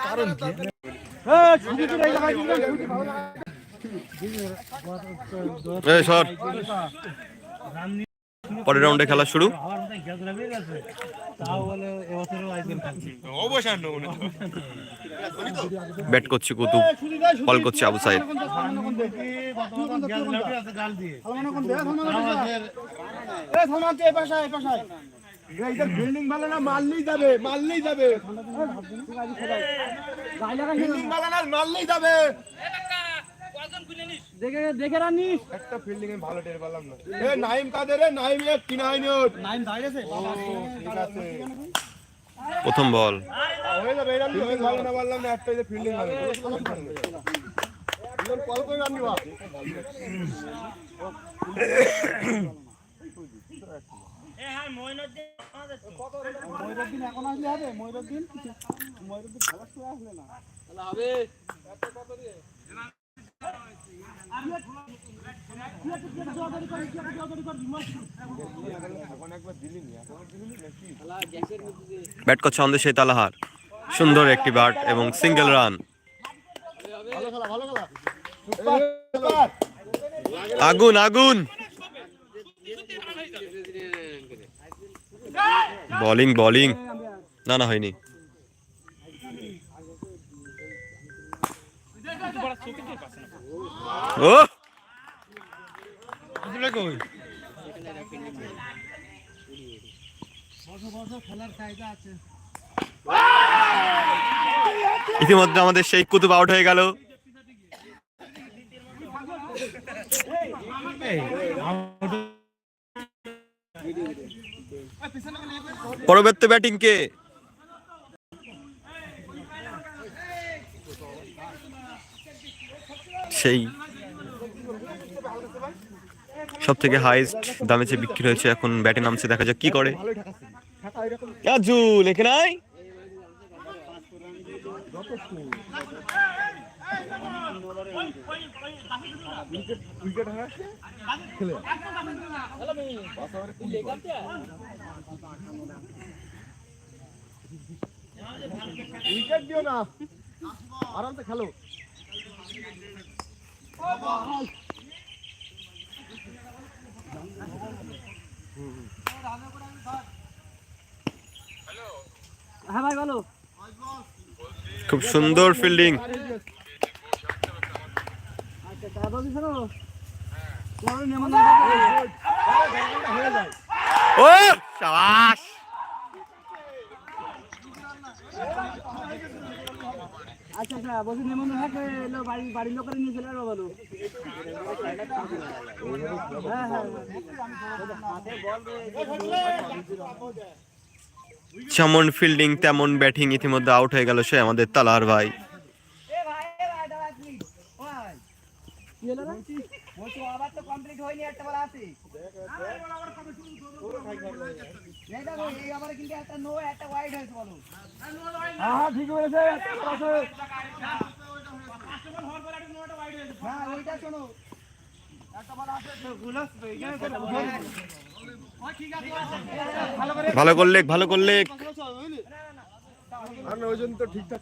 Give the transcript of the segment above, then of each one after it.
কারণ কি? পরের রাউন্ডে খেলা শুরু। ব্যাট করছে কুতুব বল করছে আবু সাইদ। বিল্ডিং ভালো না মারলেই যাবে মারলেই যাবে। বিল্ডিং ভালো না মারলেই যাবে। দেখে দেখে রানিস একটা ফিল্ডিং এ ভালো টের পেলাম না। এ নাইম কাদের রে? নাইম এ কিনা হয়নি ওর? নাইন দাঁড়িয়েছে ঠিক আছে। প্রথম বল। হয়ে যাবে এরকম তো ভালো না বললাম না একটা যে ফিল্ডিং ভালো কল করে রাখবি বা ময়ূরুদ্দিন এখন আসলে হবে? ময়ূরুদ্দিন? ময়ূরুদ্দিন ভালো করে আসলে না। তাহলে হবে। ব্যাট করছে আমাদের সেই তালাহার। সুন্দর একটি ব্যাট এবং সিঙ্গেল রান আগুন আগুন। বোলিং বোলিং না না হয়নি। ও! ইতিমধ্যে আমাদের সেই কুতুব আউট হয়ে গেল। পরবর্তী ব্যাটিং কে সেই সব থেকে হাইস্ট দামে যে বিক্রি হয়েছে, এখন ব্যাটে নামছে, দেখা যাক কি করে কাজুল, এখানে আয়। উইকেট দিও না আরামসে খেলো হ্যাঁ ভাই বলো খুব সুন্দর ফিল্ডিং আচ্ছা তা বলছি শোনো চলো নেমন হয়ে যায় ও শাবাশ আচ্ছা আচ্ছা বাড়ির লোকের যেমন ফিল্ডিং তেমন ব্যাটিং ইতিমধ্যে আউট হয়ে গেল সে আমাদের তালার ভাই। ভালো করলে ভালো করলে। আর না, ওই জন্য তো ঠিকঠাক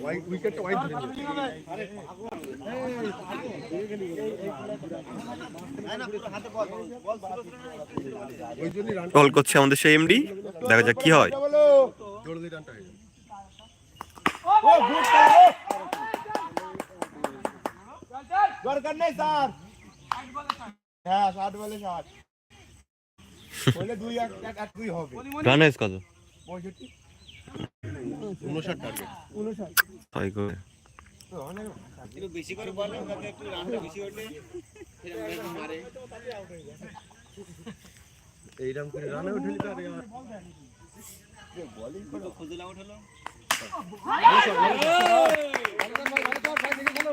ওয়াইড কল করছে আমাদের সেই এমডি দেখা যাক কি হয়। হয়ে। দরকার নেই স্যার। হ্যাঁ ষাট বলে ষাট বলে দুই এক এক এক দুই হবে রান হয়েছে কত এইরকম করে রানে উঠলি তো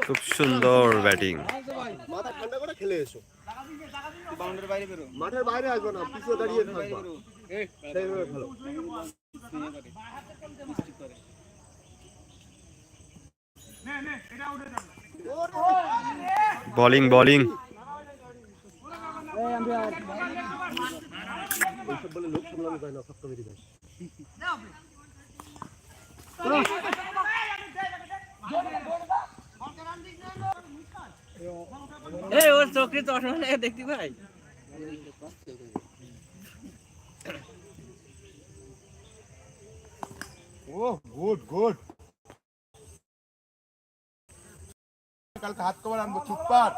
খুব সুন্দর ব্যাটিং। মাথা ঠান্ডা করে খেলে এসো। মাঠের বাইরে আসব না পিছিয়ে দাঁড়িয়ে থাকবা। সেইভাবে খেলো। Bowling bowling. এই আম্পায়ার এই, ওর চোখে চশমা লাগে দেখতে ভাই। ও গুড গুড কালকে হাত কভার আনব চুপ্পার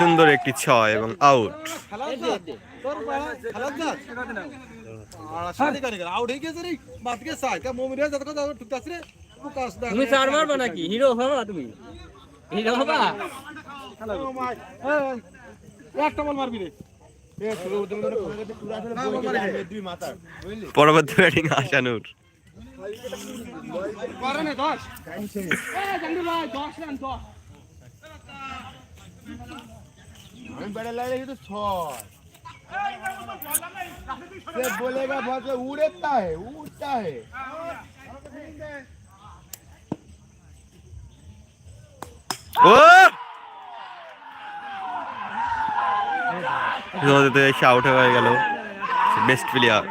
সুন্দর একটি ছয় এবং আউট তুমি চার মারবা নাকি? হিরো হবা তুমি? হিরো হবা? একটা বল মারবি রে। পরবর্তী ব্যাটিং আশানুর। পারে না দশ। এ জানি ভাই দশ রান দশ। আমি बैठे लग रही तो छह से बोलेगा बहुत से उड़ता है उड़ता है ও রোদেতে এসে আউট হয়ে গেল বেস্ট প্লেয়ার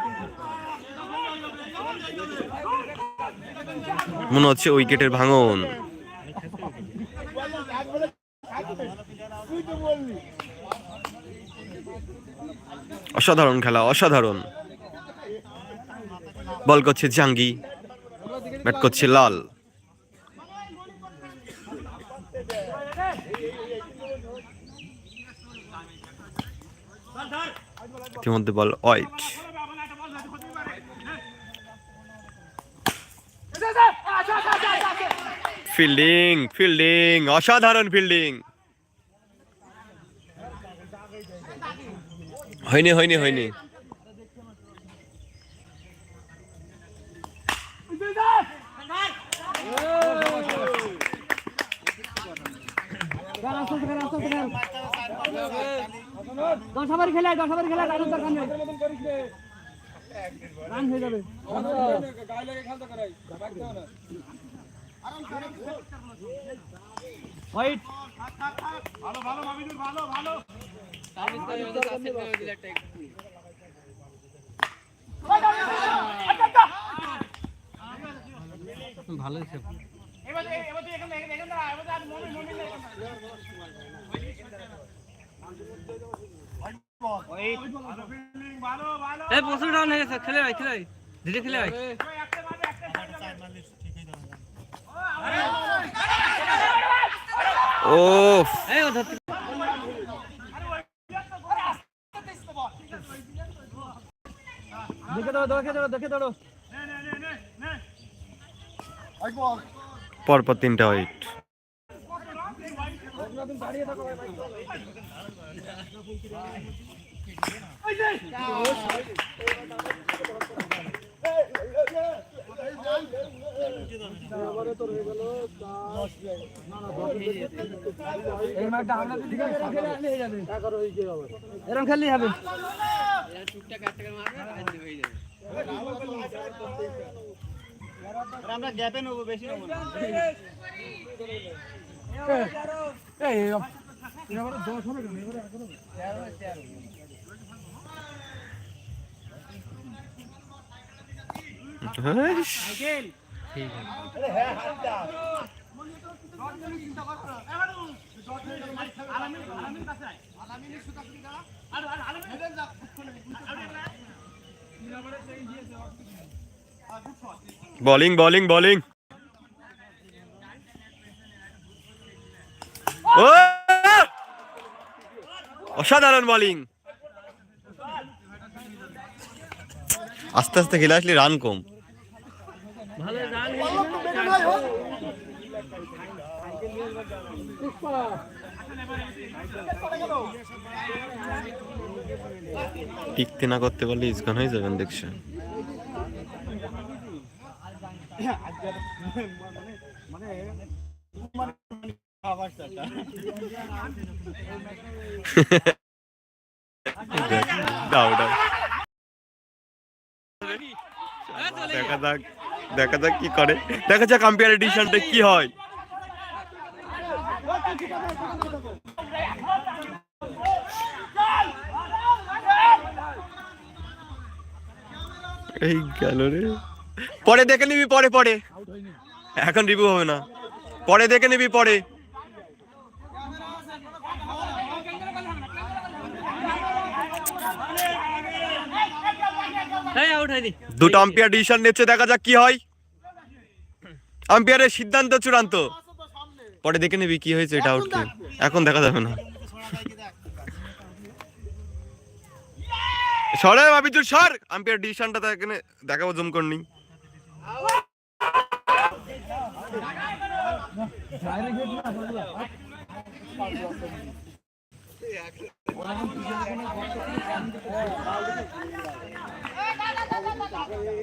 মনে হচ্ছে উইকেটের ভাঙন অসাধারণ খেলা, অসাধারণ। বল করছে জাঙ্গি ব্যাট করছে লাল। ইতিমধ্যে বল হোয়াইট ফিল্ডিং ফিল্ডিং অসাধারণ ফিল্ডিং হয়নি হয়নি হয়নি। দশ ওভার খেলায় দশ ওভার খেলায় রান রান হয়ে যাবে। হোয়াইট এই প্রচুর রান হয়ে গেছে খেলে ভাই খেলে ভাই ধীরে খেলে ভাই ও এই ধরতে দেখে দাও দেখে দাও দেখে দাও পরপর তিনটা হোয়াইট হয়ে এরকম খেললেই হবে আমরা গ্যাপে নেব বেশি নেব না বোলিং বোলিং ও! অসাধারণ বোলিং আস্তে আস্তে খেলে আসলে রান কম। ভালো রান টিকতে না করতে পারলে ইসগান হয়ে যাবেন দাও দেখা যাক দেখা যাক কি করে। দেখা যাক আম্পায়ার এডিশনটা কি হয়। এই গেল রে। পরে দেখে নিবি পরে পরে। এখন রিভিউ হবে না। পরে দেখে নিবি পরে। দুটো আম্পায়ার ডিসিশন নিচ্ছে দেখা যাক কি হয়। আম্পায়ারের সিদ্ধান্ত চূড়ান্ত। পরে দেখে নিবি কি হয়েছে এটা আউট কি এখন দেখা যাবে না। সরে বাবিজুর সর! আম্পায়ার ডিসিশনটা এখানে দেখাবো জুম করনি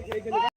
ফিল্ডিংটা না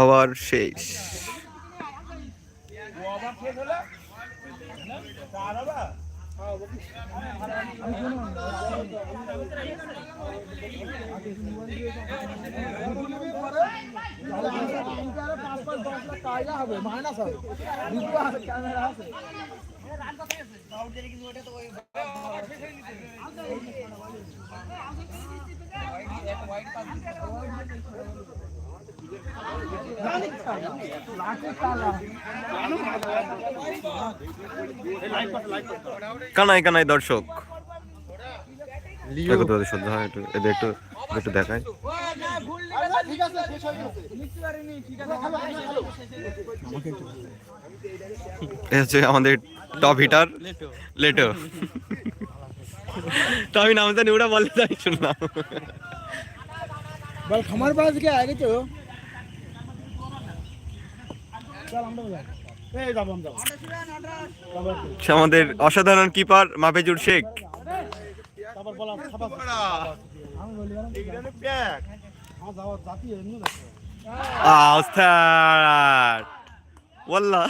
আবার শেষ। দশ লাখ টাকা কানাই কানাই দর্শক। সহ্য হয় একটু এদের একটু একটু দেখায় হচ্ছে আমাদের টপ হিটার লেটো। তো আমি নাম জানি ওরা বলে তাই শুনলাম। বল খামার পাশ আগে তো। আমাদের অসাধারণ কিপার মাফেজুর শেখ। আমি বলি এইখানে প্যাক জাতি এমনি দেখো আস্তার ওয়াল্লাহ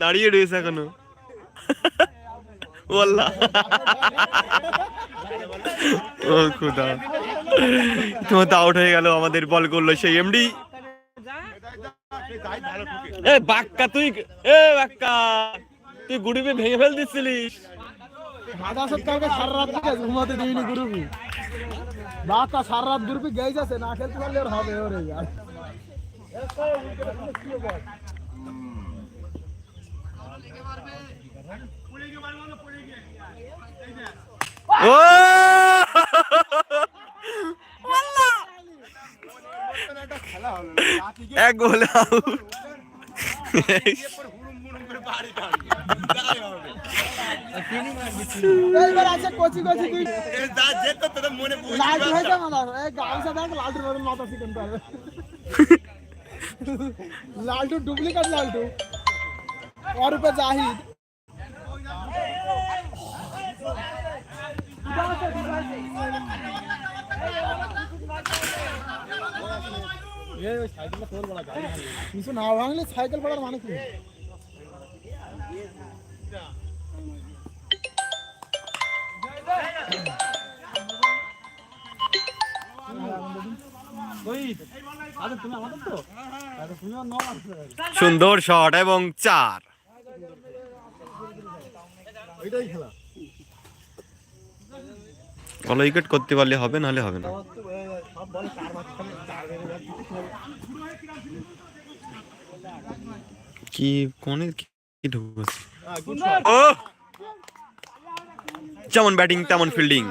দাঁড়িয়ে রয়েছে এখনও। ওয়াল্লাহ। ও খুদা। তোমার তো আউট হয়ে গেল আমাদের বল করল সেই এমডি এ বাক্কা তুই এ বাক্কা তুই গুড়িবে ভেঙে ফেল দিচ্ছিলিস দাদা সব কালকে সারা রাত থেকে ঘুমাতে দিইনি গ্রুপে। বাচ্চা সারা রাত গ্রুপে গেই যাচ্ছে না খেলতে পারলে ওর হবে ওরে আর এক গোল আউট। হুড়ুম মুড়ুম করে বাড়ি দাঁড়িয়ে দেখাই হবে এইবার আছে কোচি কোচি তুই এ যা যেত তোদের মনে বুঝি লালটু হয়ে যাবে না এই গামছা দেখ লালটুর মতন মাথা চিকেন পাবে লালটু ডুপ্লিকেট লালটু ওর উপরে জাহিদ কিছু না ভাঙলে সাইকেল পড়ার মানে কি সুন্দর শট এবং চার। ভালো উইকেট করতে পারলে হবে নাহলে হবে না। কি কোনে কি ঢুকছে? যেমন ব্যাটিং তেমন ফিল্ডিং।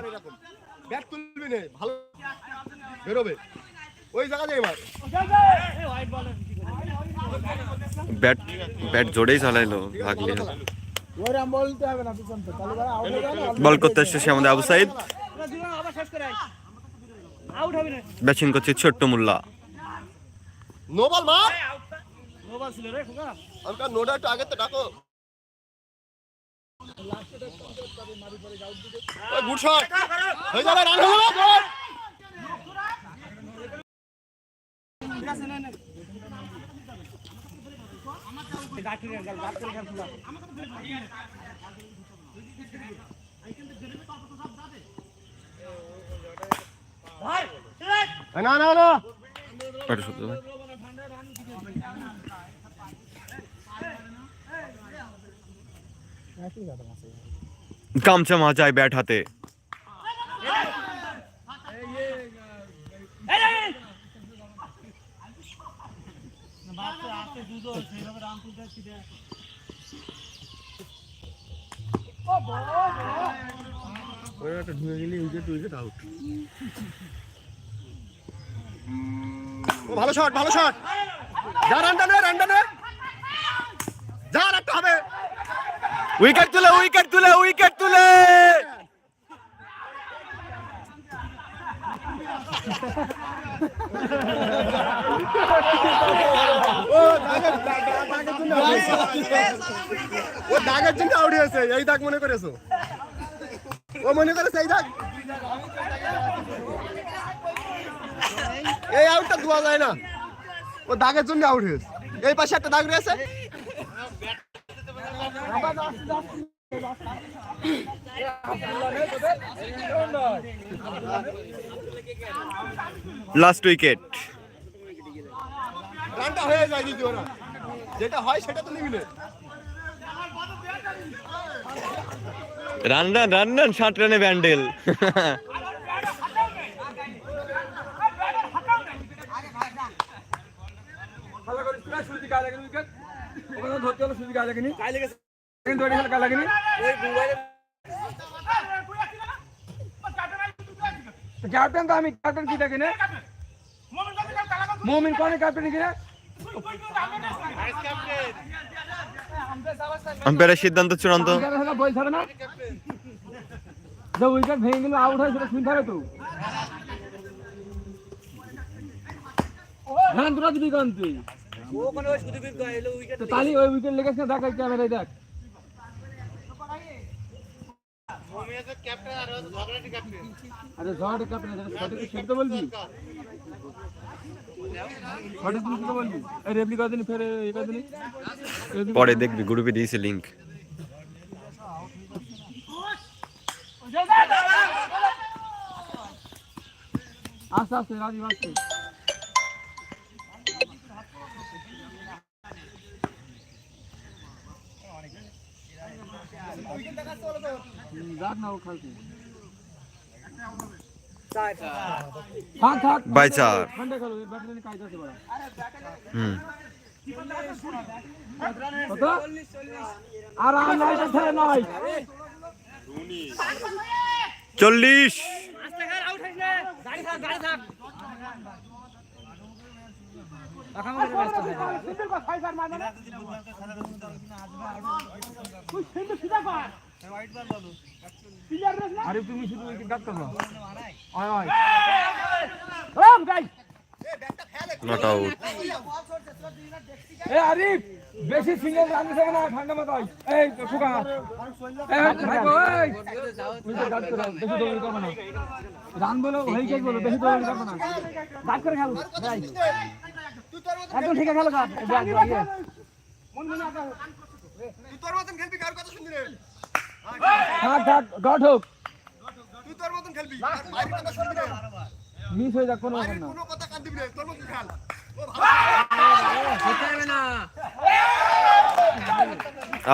ব্যাট তুলবি নে ভালো। বেরোবে। ওই জায়গা থেকে ব্যাট ব্যাট জোরেই চালাইলো ভাগলি না না বল করতে এসছে সে আমাদের আবু সাইদ। না ব্যাটিং করছে ছোট্ট মোল্লা। নো বল মার মোবাইল ছিল রে খোকা আমি নোটা একটু আগে তো ডাকো। গুড শট হয়ে যাবে রান হয়ে যাবে নে না না ব্যাট শুধু গামছা মাজায় ব্যাট হাতে। সেইভাবে রাম তুলতে ছিটে ও, ভালো শট ভালো শট যা রানটা নে রানটা নে যা রাখতে হবে। উইকেট তুলে উইকেট তুলে উইকেট তুলে। ও দাগের জন্য আউট হয়েছে, এই দাগ মনে করেছ? ও মনে করেছে এই দাগ? এই আউটটা দেওয়া যায় না। ও দাগের জন্য আউট হয়েছে। এই পাশে একটা দাগ রয়েছে। লাস্ট উইকেট রানটা হয়ে যায় দ্বিতীয় রান যেটা হয় সেটা তো নিবি রান রান রান রান ষাট রানে ব্যান্ডেল না সুজি গায়ে উইকেট ওখানে ধরতে হলো গায়ে লেগেছে। কিন্তু ওই খেলা গায়ে লাগেনি। ক্যাপ্টেন তো আমি ক্যাপ্টেন কি দেখি না? মোমিন কোনে ক্যাপ্টেন কি না। আম্পায়ারের সিদ্ধান্ত চূড়ান্ত। বল ছাড়ে না। যে উইকেট ভেঙে গেল আউট হয় সেটা শুনতে হবে তো। তোরা দিবি কান তুই। ওখানে ওই সুদীপ এলো উইকেট তো তালি ওই উইকেট লেগেছে দেখ এই ক্যামেরায় দেখ আরে ঝড় ক্যাপ্টেন সঠিক সেটা বলবি সঠিক তুমি সেটা বলবি এই রেপ্লি করে দিনি ফের এ করে দিনি পরে দেখবি গ্রুপে দিয়েছে লিঙ্ক আস্তে আস্তে রাজীব আস্তে হুম, যাক না ও খেলতে থাক থাক বাই চার। হুম। আর আর নাই ছেড়ে চল্লিশ আস্তে খেল আউট হইস না গাড়ি থাক গাড়ি থাক আখামে ব্যস্ত হয়ে যাবে আরে তুমি শুধু নট আউট এ আরিফ বেশি সিঙ্গেল রান দিছে না ঠান্ডা মাথায় এই ফুকা। এই। ভাই কাট বেশি দৌড় করবে না। রান বলো হই কে বলো বেশি দৌড় করবে না। ডাক করে খেল। ভাই একদম ঠিক আছে খেলো কাট ব্যাগ তুই তোর মতন খেলবি কার কথা শুনবি রে থাক থাক গড হোক। তুই তোর মতন খেলবি আর বাইরের কথা শুনবি রে মিস হয়ে যাক কোনো ব্যাপার না। কোনো কথা কান দিবি রে তোর মতন খেল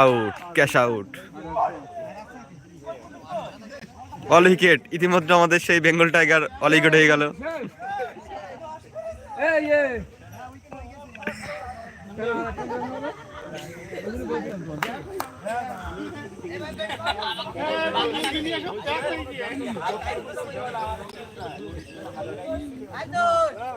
out catch out all wicket ইতিমধ্যে আমাদের সেই বেঙ্গল টাইগার অল উইকেট হয়ে গেল। এই। এ